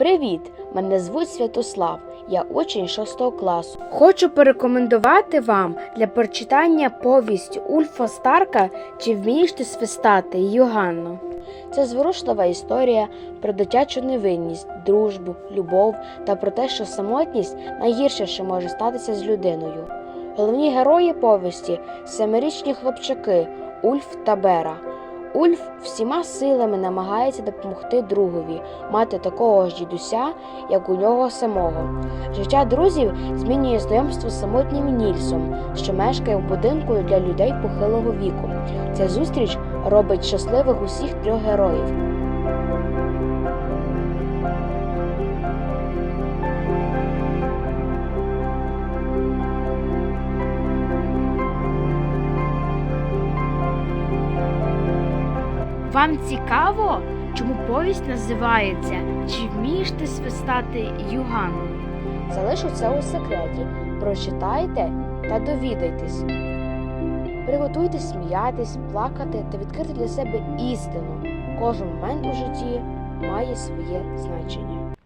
Привіт! Мене звуть Святослав. Я учень 6 класу. Хочу порекомендувати вам для прочитання повість Ульфа Старка Чи вмієш ти свистати Юганну. Це зворушлива історія про дитячу невинність, дружбу, любов та про те, що самотність найгірше, що може статися з людиною. Головні герої повісті семирічні хлопчаки Ульф та Бера. Ульф всіма силами намагається допомогти другові мати такого ж дідуся, як у нього самого. Життя друзів змінює знайомство з самотнім Нільсом, що мешкає в будинку для людей похилого віку. Ця зустріч робить щасливих усіх трьох героїв. Вам цікаво, чому повість називається Чи вмієш ти свистати юганом? Залишу це у секреті. Прочитайте та довідайтесь. Приготуйтесь сміятись, плакати та відкрити для себе істину. Кожен момент у житті має своє значення.